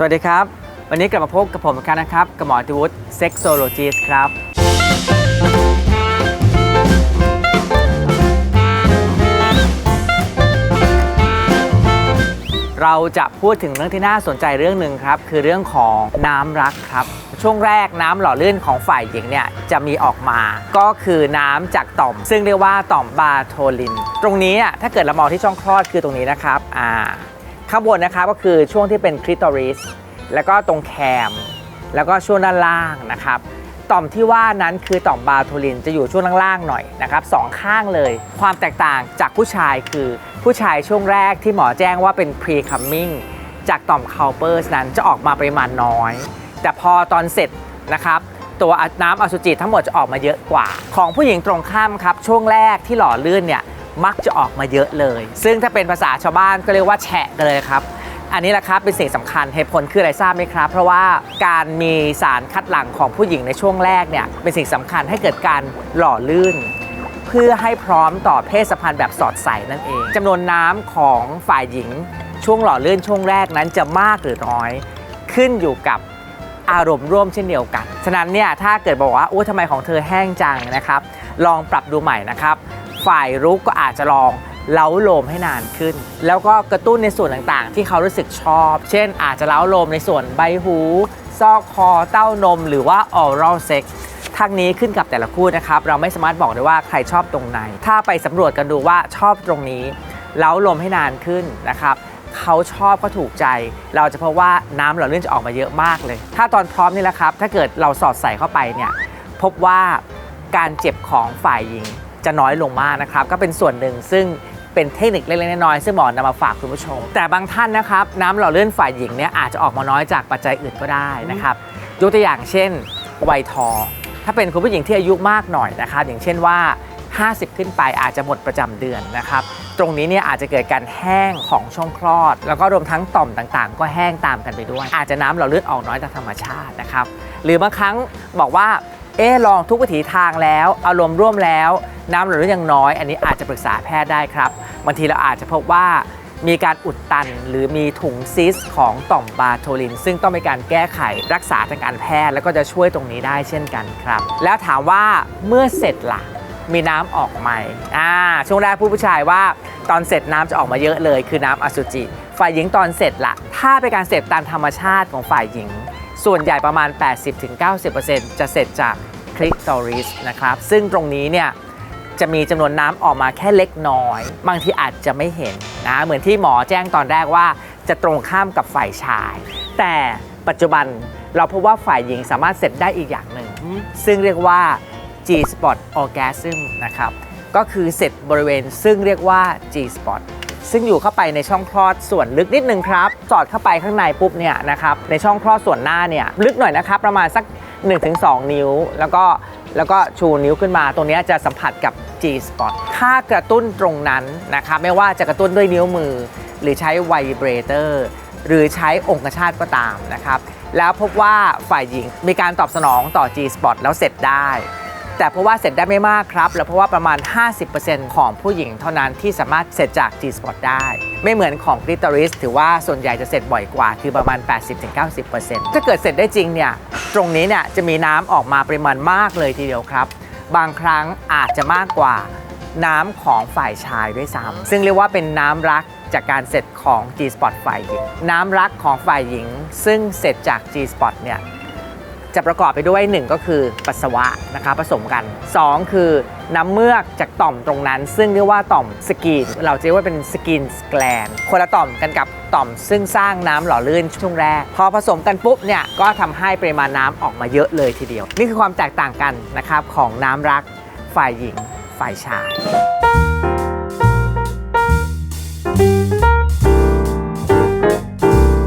สวัสดีครับ วันนี้กลับมาพบกับผมอีกครั้งนะครับกับหมอติวุฒิเซ็กโซโลจิสครับ เราจะพูดถึงเรื่องที่น่าสนใจเรื่องหนึ่งครับ คือเรื่องของน้ำรักครับ ช่วงแรกน้ำหล่อลื่นของฝ่ายหญิงเนี่ยจะมีออกมา ก็คือน้ำจากต่อม ซึ่งเรียกว่าต่อมบาโทลิน ตรงนี้อะถ้าเกิดเรามองที่ช่องคลอดคือตรงนี้นะครับอ่า ข้างบนนะครับก็คือช่วงที่เป็นคลิตอริสแล้วก็ตรงแคม แล้วก็ช่วงด้านล่างนะครับต่อมที่ว่านั้นคือต่อมบาโทลินจะอยู่ช่วงล่างๆหน่อยนะครับสองข้างเลย ความแตกต่างจากผู้ชายคือผู้ชายช่วงแรกที่หมอแจ้งว่าเป็น pre coming จากต่อมคาลเปอร์สนั้นจะออกมาปริมาณน้อย แต่พอตอนเสร็จนะครับตัวน้ำอสุจิทั้งหมดจะออกมาเยอะกว่า ของผู้หญิงตรงข้ามครับช่วงแรกที่หล่อลื่นเนี่ย มักจะออกมาเยอะเลย ซึ่งถ้าเป็นภาษาชาวบ้านก็เรียกว่าแฉะกันเลยครับ อันนี้แหละครับเป็นสิ่งสำคัญเหตุผลคืออะไรทราบไหมครับ เพราะว่าการมีสารคัดหลั่งของผู้หญิงในช่วงแรกเนี่ยเป็นสิ่งสำคัญให้เกิดการหล่อลื่นเพื่อให้พร้อมต่อเพศสัมพันธ์แบบสอดใสนั่นเองจำนวนน้ำของฝ่ายหญิงช่วงหล่อลื่นช่วงแรกนั้นจะมากหรือน้อย ขึ้นอยู่กับอารมณ์ร่วมเช่นเดียวกัน ฉะนั้นเนี่ยถ้าเกิดบอกว่าโอ้ทำไมของเธอแห้งจังนะครับ ลองปรับดูใหม่นะครับ ฝ่ายรุกก็อาจจะลองเล้าโลมให้นานขึ้น แล้วก็กระตุ้นในส่วนต่างๆ ที่เขารู้สึกชอบ เช่น อาจจะเล้าโลมในส่วนใบหูซอกคอเต้านม หรือว่า oral sex ทางนี้ขึ้นกับแต่ละคู่นะครับ เราไม่สามารถบอกได้ว่าใครชอบตรงไหน ถ้าไปสำรวจกันดูว่าชอบตรงนี้เล้าลมให้นานขึ้นนะครับเขาชอบก็ถูกใจ เราจะพบว่าน้ำหล่อลื่นจะออกมาเยอะมากเลย ถ้าตอนพร้อมนี่แหละครับ ถ้าเกิดเราสอดใส่เข้าไปเนี่ยพบว่าการเจ็บของฝ่ายหญิง จะน้อยลงมากนะครับ ก็เป็นส่วนหนึ่งซึ่งเป็นเทคนิคเล็กๆน้อยๆซึ่งหมอนำมาฝากคุณผู้ชม แต่บางท่านนะครับน้ำหล่อลื่นฝ่ายหญิงเนี่ยอาจจะออกมาน้อยจากปัจจัยอื่นก็ได้นะครับยกตัวอย่างเช่นวัยทองถ้าเป็นคุณผู้หญิงที่อายุมากหน่อยนะครับ อย่างเช่นว่า 50 ขึ้นไปอาจจะหมดประจำเดือนนะครับ ตรงนี้เนี่ยอาจจะเกิดการแห้งของช่องคลอด แล้วก็รวมทั้งต่อมต่างๆ ก็แห้งตามกันไปด้วย อาจจะน้ำหล่อลื่นออกน้อยจากธรรมชาตินะครับ หรือบางครั้งบอกว่า เอ๊ลองทุกวิถีทางแล้ว อารมณ์ร่วมแล้ว น้ำหล่อลื่นยังน้อย อันนี้อาจจะปรึกษาแพทย์ได้ครับบางทีเราอาจจะพบว่ามีการอุดตันหรือมีถุงซิสของต่อมบาโทลิน ซึ่งต้องมีการแก้ไขรักษาทางการแพทย์ แล้วก็จะช่วยตรงนี้ได้เช่นกันครับ แล้วถามว่าเมื่อเสร็จล่ะมีน้ำออกไหมอ่าช่วงแรกผู้ผู้ชายว่าตอนเสร็จน้ำจะออกมาเยอะเลย คือน้ำอสุจิ ฝ่ายหญิงตอนเสร็จล่ะ ถ้าเป็นการเสร็จตามธรรมชาติของฝ่ายหญิง ส่วนใหญ่ประมาณ 80-90%จะเสร็จจากคลิตอริสนะครับ ซึ่งตรงนี้เนี่ยจะมีจำนวนน้ำออกมาแค่เล็กน้อย บางทีอาจจะไม่เห็นนะเหมือนที่หมอแจ้งตอนแรกว่า จะตรงข้ามกับฝ่ายชาย แต่ปัจจุบันเราพบว่าฝ่ายหญิงสามารถเสร็จได้อีกอย่างหนึ่ง ซึ่งเรียกว่า G spot orgasm นะครับ ก็คือเสร็จบริเวณซึ่งเรียกว่า G spot ซึ่งอยู่เข้าไปในช่องคลอดส่วนลึกนิดนึงครับสอดเข้าไปข้างในปุ๊บเนี่ยนะครับในช่องคลอดส่วนหน้าเนี่ยลึกหน่อยนะครับประมาณสัก 1-2 นิ้ว แล้วก็แล้วก็ชูนิ้วขึ้นมา ตรงนี้จะสัมผัสกับ G spot ถ้ากระตุ้นตรงนั้นนะครับไม่ว่าจะกระตุ้นด้วยนิ้วมือ หรือใช้ไวเบรเตอร์หรือใช้องคชาตก็ตามนะครับ แล้วพบว่าฝ่ายหญิงมีการตอบสนองต่อ G spot แล้วเสร็จได้ แต่เพราะว่าเสร็จได้ไม่มากครับแล้วเพราะว่าประมาณ 50%ของผู้หญิงเท่านั้นที่สามารถเสร็จจาก G-spot ได้ ไม่เหมือนของคลิตอริสถือว่าส่วนใหญ่จะเสร็จบ่อยกว่าคือประมาณ 80-90%ถ้าเกิดเสร็จได้จริงเนี่ยตรงนี้เนี่ยจะมีน้ำออกมาปริมาณมากเลยทีเดียวครับ บางครั้งอาจจะมากกว่าน้ำของฝ่ายชายด้วยซ้ำซึ่งเรียกว่าเป็นน้ำรักจากการเสร็จของ G-spot ฝ่ายหญิง น้ำรักของฝ่ายหญิง ซึ่งเสร็จจาก G-spot เนี่ย จะประกอบไปด้วย 1 ก็คือปัสสาวะนะคะผสมกัน 2 คือน้ำเมือกจากต่อมตรงนั้น ซึ่งเรียกว่าต่อมสกีนเราจะเรียกว่าเป็นสกินแกลนคนละต่อมกันกับต่อมซึ่งสร้างน้ำหล่อลื่นช่วงแรก พอผสมกันปุ๊บเนี่ยก็ทำให้ปริมาณน้ำออกมาเยอะเลยทีเดียว นี่คือความแตกต่างกันนะครับของน้ำรักฝ่ายหญิงฝ่ายชาย